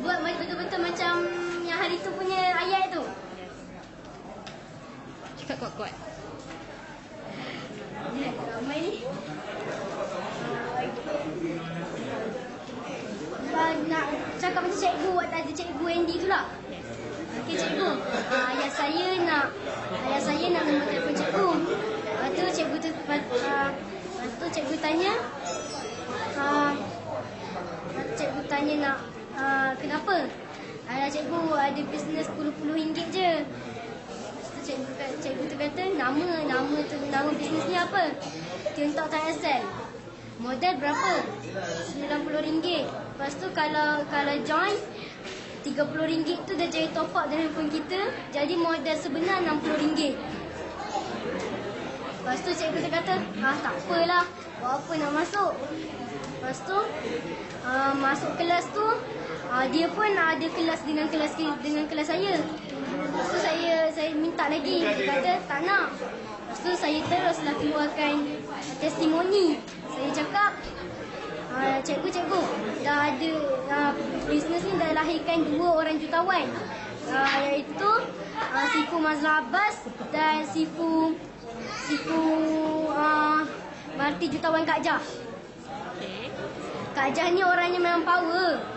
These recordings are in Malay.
buat betul-betul macam yang hari tu punya ayat tu. Cakap kuat-kuat. Ramai ni. Nak cakap macam cikgu waktu ada cikgu Andy tu lah. Okey cikgu, ah, ayah saya nak ayah saya nak nombor telefon cikgu. Lepas tu cikgu tu lepas, ah, lepas tu cikgu tanya ah, cikgu tanya nak ah, kenapa? Ayah cikgu ada bisnes puluh-puluh ringgit je. Lepas cikgu, cikgu tu kata nama nama tu nama bisnes ni apa? Tiongtok Thai Excel. Modal berapa? RM90. Lepas tu kalau kalau join RM30 tu dah jadi top up dalam handphone kita. Jadi modal sebenar RM60. Lepas tu cikgu tu kata, ah tak apalah. Buat apa nak masuk? Lepas tu uh, masuk kelas tu uh, dia pun ada kelas dengan kelas dengan kelas saya. Lepas tu saya saya minta lagi. Dia kata tak nak. Lepas tu saya teruslah keluarkan testimoni. Saya cakap uh, cikgu-cikgu dah ada uh, bisnes ni dah lahirkan dua orang jutawan. Uh, iaitu uh, Sifu Mazlan Abbas dan Sifu Sifu uh, Marti Jutawan Kak Jah. Okey. Kak Jah ni orangnya memang power.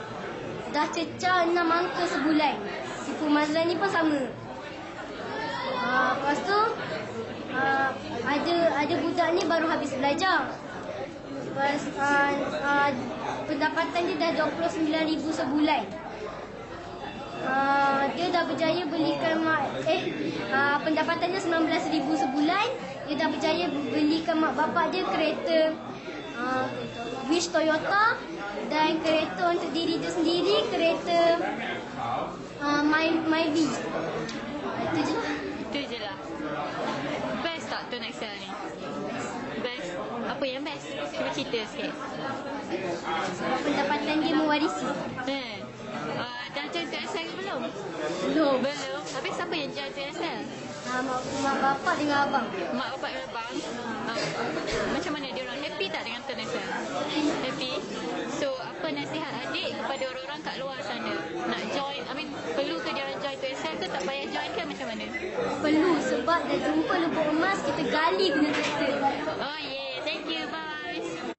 Dah cecah 6 angka sebulan. Sifu Mazlan ni pun sama. Uh, lepas tu uh, ada ada budak ni baru habis belajar. Lepas uh, uh, pendapatan dia dah 29,000 sebulan. Uh, dia dah berjaya belikan mak eh uh, pendapatannya 19,000 sebulan. Dia dah berjaya belikan mak bapak dia kereta uh, Wish Toyota dan kereta untuk diri dia sendiri kereta uh, My Myvi. Uh, itu je lah. Itu je lah. Best tak Tun Excel ni? Best. Apa yang best? Cuba cerita sikit. Sebab pendapatan dia mewarisi. Eh. Uh, dah Tun Excel ke belum? Belum. Belum. Habis siapa yang join Tun Excel? Uh, mak, mak bapak dengan abang. Mak bapak dan abang. Uh, macam mana dia orang? Happy tak dengan Tun Excel? Happy? So, apa nasihat adik orang-orang kat luar sana? Nak join, I mean, perlu ke dia orang join Tun Excel ke tak payah join ke macam mana? Perlu sebab dah jumpa lubuk emas kita gali guna kereta.